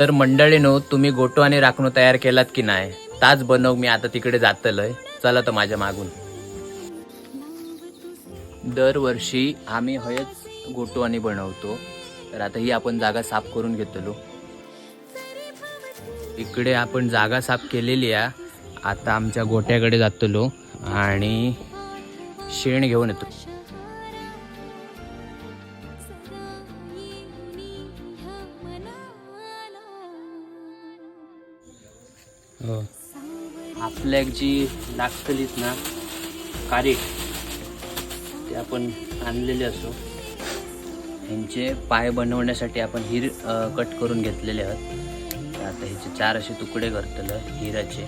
तर मंडळीनो तुम्ही गोटो आणि राखणो तयार केलात की नाही? ताच बनव मी आता तिकडे जातलंय. चला तर माझ्या मागून. दरवर्षी आम्ही हयच गोटो आणि बनवतो. तर आता ही आपण जागा साफ करून घेतलो. इकडे आपण जागा साफ केलेली आहे. आता आमच्या गोट्याकडे जातलो आणि शेण घेऊन येतो. हो. आपल्या जी नागतलीत ना कारी ते आपण आणलेले असो. ह्यांचे पाय बनवण्यासाठी आपण हिर कट करून घेतलेले आहोत. आता ह्याचे चार असे तुकडे करतलं हिराचे.